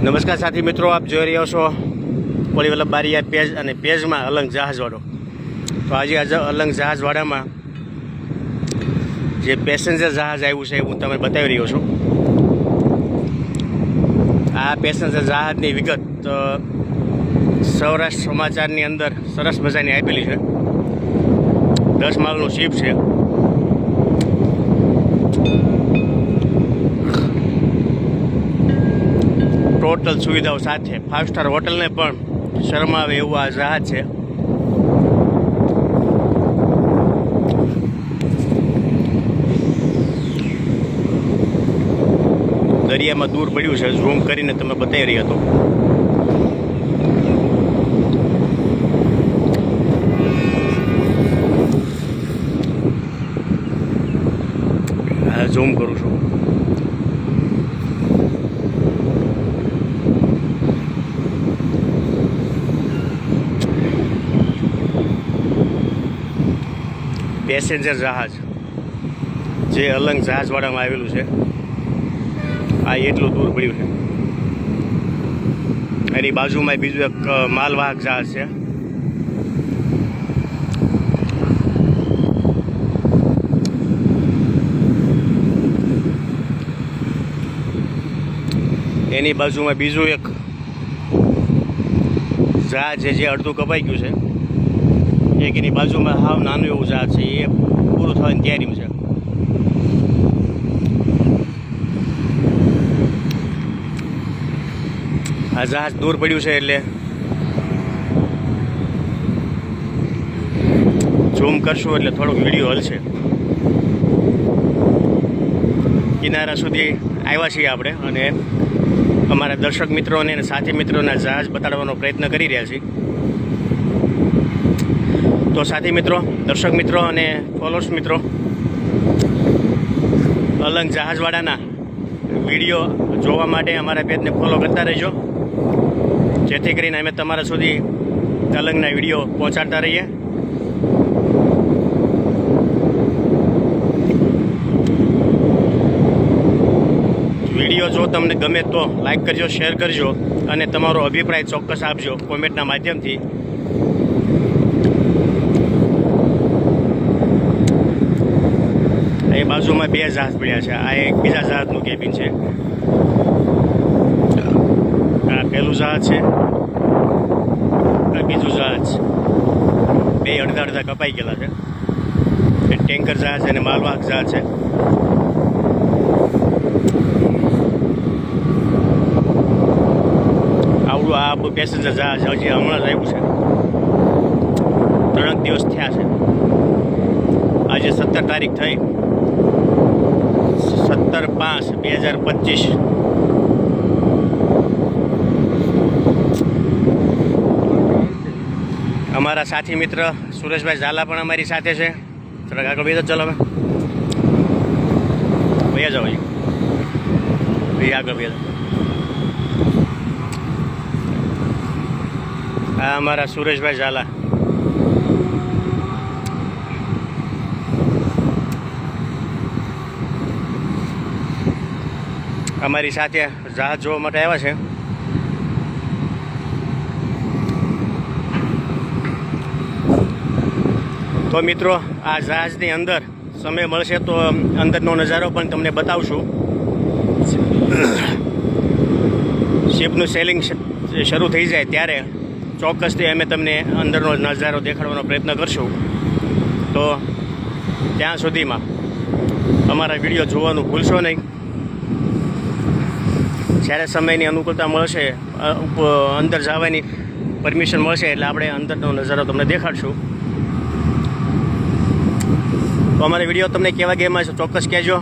નમસ્કાર સાથી મિત્રો, આપ જોઈ રહ્યા છો પોલીવલ્લભ બારિયા પેજ અને પેજમાં અલંગ જહાજવાડો તો આજે આજે અલંગ જહાજવાડામાં જે પેસેન્જર જહાજ આવ્યું છે હું તમને બતાવી રહ્યો છું. આ પેસેન્જર જહાજની વિગત સૌરાષ્ટ્ર સમાચારની અંદર સરસ મજાની આપેલી છે. દસ માલનું શિપ છે. ટોટલ સુવિધાઓ સાથે. ફાઇવ સ્ટાર હોટલને પણ શરમાવે એવું આ જહાજ છે. દરિયામાં દૂર પડ્યું છે. ઝૂમ કરીને તમે બતાવી રહ્યા હતો ઝૂમ કરું છું. પેસેન્જર જહાજ, જે અલંગ જહાજવાડામાં આવેલું છે. આ એટલું દૂર પડ્યું છે. એની બાજુમાં બીજું એક માલવાહક જહાજ છે. એની બાજુમાં બીજું એક જહાજ છે, જે અડધું કપાઈ ગયું છે. એક એની બાજુમાં હાવ નાનું એવું ઝાડ છે, એ પૂરું થવાની તૈયારીમાં છે. આ જહાજ દૂર પડ્યું છે એટલે ઝૂમ કરશું એટલે થોડોક વીડિયો હલશે. કિનારા સુધી આવ્યા છીએ આપણે અને અમારા દર્શક મિત્રોને અને સાથી મિત્રોના જહાજ બતાડવાનો પ્રયત્ન કરી રહ્યા છીએ. તો સાથી મિત્રો, દર્શક મિત્રો અને ફોલોઅર્સ મિત્રો અલંગ જહાજવાડાના વીડિયો જોવા માટે અમારા પેજને ફોલો કરતા રહેજો. જેથી કરીને અમે તમારા સુધી અલંગના વીડિયો પહોંચાડતા રહીએ. વીડિયો જો તમને ગમે તો લાઈક કરજો શેર કરજો અને તમારો અભિપ્રાય ચોક્કસ આપજો કોમેન્ટના માધ્યમથી. એ બે જહાજ પડ્યા છે. આ એક બીજા જહાજનું કેબિન છે. આ પહેલું જહાજ છે. બીજું જહાજ. બે અડધા અડધા કપાઈ ગયેલા છે. ટેન્કર જહાજ અને માલવાહક જહાજ છે. આવડું આ પેસેન્જર જહાજ હજી હમણાં જ આવ્યું છે. ત્રણેક દિવસ થયા છે. આજે સત્તર તારીખ થઈ. સત્તર પાંચ બે હજાર પચીસ. અમારા સાથી મિત્ર સુરેશભાઈ ઝાલા પણ અમારી સાથે છે. થોડાક આગળ બે ચલો હવે. ભાઈ જાઓ ભાઈ આગળ ભાઈ આ અમારા સુરેશભાઈ ઝાલા. અમારી સાથે જહાજ જોવા માટે આવ્યા છે. તો મિત્રો, આ જહાજની અંદર સમય મળશે તો અંદરનો નજારો પણ તમને બતાવશું. શિપનું સેલિંગ શરૂ થઈ જાય ત્યારે ચોક્કસથી અમે તમને અંદરનો નજારો દેખાડવાનો પ્રયત્ન કરશું. તો ત્યાં સુધીમાં અમારા વીડિયો જોવાનું ભૂલશો નહીં. જ્યારે સમયની અનુકૂળતા મળશે અંદર જવાની પરમિશન મળશે એટલે આપણે અંદરનો નજારો તમને દેખાડશું. તો અમારો વીડિયો તમને કેવા ગેમાં છે ચોક્કસ કહેજો.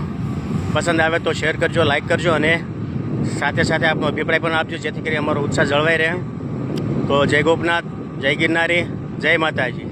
પસંદ આવે તો શેર કરજો લાઇક કરજો અને સાથે સાથે આપનો અભિપ્રાય પણ આપજો, જેથી કરી અમારો ઉત્સાહ જળવાઈ રહે. તો જય ગોપનાથ, જય ગિરનારી, જય માતાજી.